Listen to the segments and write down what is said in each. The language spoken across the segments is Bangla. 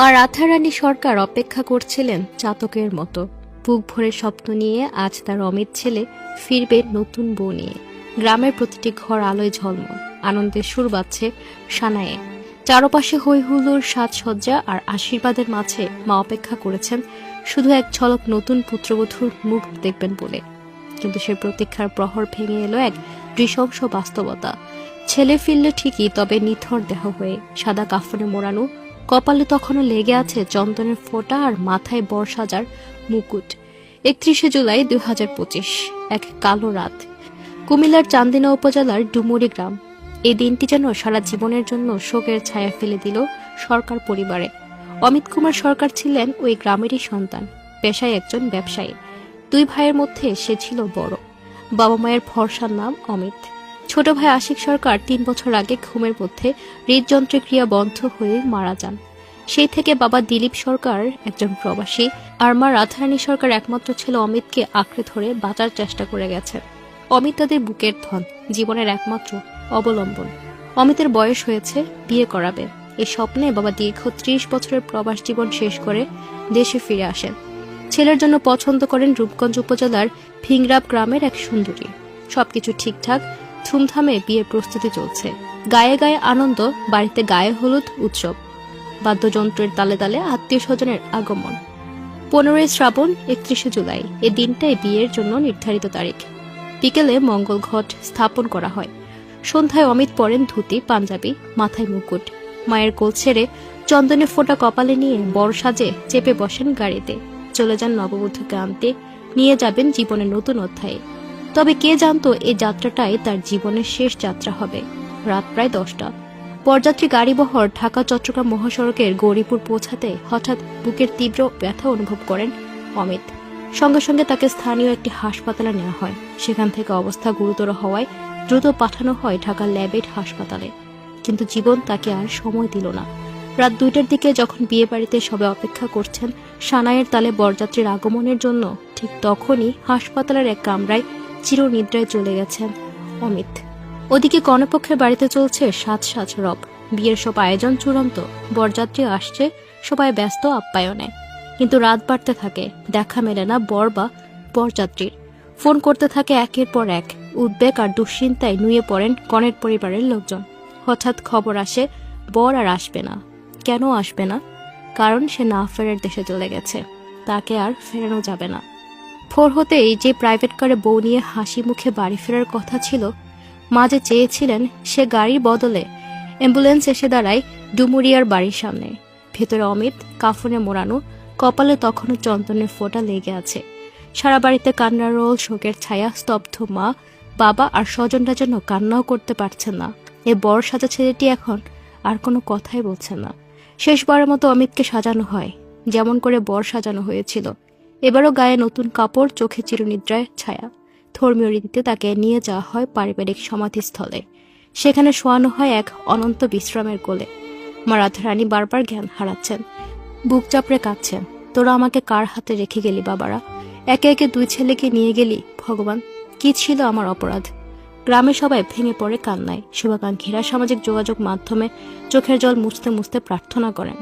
মা রাধারানী সরকার অপেক্ষা করছিলেন চাতকের মতো। বুক ভরে স্বপ্ন নিয়ে আজ তার অমিত ছেলে ফিরবে নতুন বউ নিয়ে। গ্রামের প্রতিটি ঘর আলোয় ঝলমল। আনন্দের সুর বাজছে সানায়ে চারপাশে হই হুল্লোড় সাজসজ্জা আর আশীর্বাদের মাঝে মা অপেক্ষা করেছেন শুধু এক ঝলক নতুন পুত্রবধূর মুখ দেখবেন বলে। কিন্তু সে প্রতীক্ষার প্রহর ভেঙে এলো এক দৃশংস বাস্তবতা। ছেলে ফিরলে ঠিকই, তবে নিথর দেহ হয়ে সাদা কাফনে মোড়ানো কপালে তখনও লেগে আছে চন্দনের ফোঁটা আর মাথায় বর্ষাজার মুকুট। একত্রিশে জুলাই দুই এক কালো রাত। কুমিল্লার চান্দিনা উপজেলার ডুমুরি গ্রাম। এই দিনটি যেন সারা জীবনের জন্য শোকের ছায়া ফেলে দিল সরকার পরিবারে। অমিত কুমার সরকার ছিলেন ওই গ্রামেরই সন্তান, পেশায় একজন ব্যবসায়ী। দুই ভাইয়ের মধ্যে সে ছিল বড়। বাবা মায়ের ভরসার নাম অমিত। ছোট ভাই আশিক সরকার তিন বছর আগে ঘুমের মধ্যে হৃদযন্ত্রের ক্রিয়া বন্ধ হয়ে মারা যান। সেই থেকে বাবা দিলীপ সরকার একজন প্রবাসী, আর মা রাধারানী সরকার একমাত্র ছেলে অমিতকে আঁকড়ে ধরে বাঁচার চেষ্টা করে গেছে। অমিত তাদের বুকের ধন, জীবনের একমাত্র অবলম্বন। অমিতের বয়স হয়েছে, বিয়ে করাবে। এই স্বপ্নে বাবা দীর্ঘ ত্রিশ বছরের প্রবাস জীবন শেষ করে দেশে ফিরে আসেন। ছেলের জন্য পছন্দ করেন রূপগঞ্জ উপজেলার ফিংরাব গ্রামের এক সুন্দরী। সবকিছু ঠিকঠাক, ধুমধামে বিয়ের প্রস্তুতি চলছে। গায়ে গায়ে আনন্দ, বাড়িতে গায়ে হলুদ উৎসব। বাদ্যযন্ত্রের তালে তালে আত্মীয় স্বজনের আগমন। পনেরোই শ্রাবণ, একত্রিশে জুলাই। এ দিনটাই বিয়ের জন্য নির্ধারিত তারিখ। বিকেলে মঙ্গল ঘট স্থাপন করা হয়। সন্ধ্যায় অমিত পরেন ধুতি, পাঞ্জাবি, মাথায় মুকুট। মায়ের কোল ছেড়ে চন্দনে ফোঁটা কপালে নিয়ে বড় সাজে চেপে বসেন গাড়িতে। চলে যান নববধূকে আনতে নিয়ে যাবেন জীবনের নতুন অধ্যায়ে। তবে কে জানতো এই যাত্রাটাই তার জীবনের শেষ যাত্রা হবে। রাত প্রায় দশটা। পরযাত্রী গাড়িবহর ঢাকা চট্টগ্রাম মহাসড়কের গৌরীপুর পৌঁছাতে হঠাৎ বুকের তীব্র ব্যথা অনুভব করেন অমিত। সঙ্গে সঙ্গে তাকে স্থানীয় একটি হাসপাতালে নেওয়া হয়। সেখান থেকে অবস্থা গুরুতর হওয়ায় দ্রুত পাঠানো হয় ঢাকার ল্যাবেট হাসপাতালে। কিন্তু জীবন তাকে আর সময় দিল না। রাত দুইটার দিকে যখন বিয়ে বাড়িতে সবে অপেক্ষা করছেন, সানাইয়ের তালে বরযাত্রীর আগমনের জন্য ঠিক তখনই হাসপাতালের এক কামরায় চিরনিদ্রায় চলে গেছেন অমিত। ওদিকে কর্ণপক্ষের বাড়িতে চলছে সাত সাজ রব। বিয়ের সব আয়োজন চূড়ান্ত। বরযাত্রী আসছে, সবাই ব্যস্ত আপ্যায়নে। কিন্তু রাত বাড়তে থাকে, দেখা মেলে না বর বা বরযাত্রীর। ফোন করতে থাকে একের পর এক। উদ্বেগ আর দুশ্চিন্তায় নুয়ে পড়েন কনের পরিবারের লোকজন। হঠাৎ খবর আসে, বর আর আসবে না। কেন আসবে না? কারণ সে না ফেরার দেশে চলে গেছে। তাকে আর ফেরানো যাবে না। ভোর হতেই যে প্রাইভেট কারে বউ নিয়ে হাসি মুখে বাড়ি ফেরার কথা ছিল মা যে চেয়েছিলেন সে গাড়ির বদলে অ্যাম্বুলেন্স এসে দাঁড়ায় ডুমুরিয়ার বাড়ির সামনে। ভেতরে অমিত, কাফনে মোড়ানো কপালে তখনও চন্দনের ফোঁটা লেগে আছে। সারা বাড়িতে কান্নার রোল, শোকের ছায়া, স্তব্ধ মা, বাবা আর স্বজনরা যেন কান্নাও করতে পারছে না। এ বড় সাজা ছেলেটি এখন আর কোনো কথাই বলছে না। শেষবারের মতো অমিতকে সাজানো হয়, যেমন করে বর সাজানো হয়েছিল। এবারও গায়ে নতুন কাপড়, চোখে চিরনিদ্রায় ছায়া। ধর্মীয় রীতিতে তাকে নিয়ে যাওয়া হয় পারিবারিক সমাধিস্থলে। সেখানে শোয়ানো হয় এক অনন্ত বিশ্রামের কোলে। মা রাধারানী বারবার জ্ঞান হারাচ্ছেন। বুক চাপড়ে কাঁদছেন। তোরা আমাকে কার হাতে রেখে গেলি বাবারা? একে একে দুই ছেলেকে নিয়ে গেলি? ভগবান, কি ছিল আমার অপরাধ? গ্রামে সবাই ভেঙে পড়ে কান্নায়। শুভাকাঙ্ক্ষীরা সামাজিক যোগাযোগ মাধ্যমে চোখের জল মুছতে মুছতে প্রার্থনা করেন।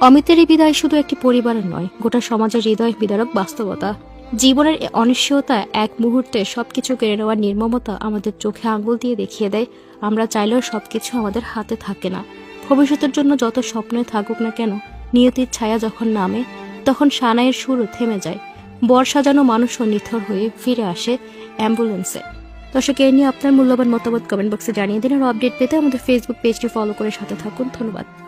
অমিতের এই বিদায় শুধু একটি পরিবারের নয়, গোটা সমাজের হৃদয় বিদারক বাস্তবতা। জীবনের অনিশ্চয়তা এক মুহূর্তে সব কিছু কেড়ে নেওয়ার নির্মমতা আমাদের চোখে আঙুল দিয়ে দেখিয়ে দেয়। আমরা চাইলেও সব কিছু আমাদের হাতে থাকে না। ভবিষ্যতের জন্য যত স্বপ্নে থাকুক না কেন, নিয়তির ছায়া যখন নামে, তখন সানাইয়ের সুর থেমে যায়। বর সাজানো মানুষও নিথর হয়ে ফিরে আসে অ্যাম্বুলেন্সে। দর্শক এই নিয়ে আপনার মূল্যবান মতামত কমেন্ট বক্সে জানিয়ে দিন। আর আপডেট পেতে আমাদের ফেসবুক পেজটি ফলো করে সাথে থাকুন। ধন্যবাদ।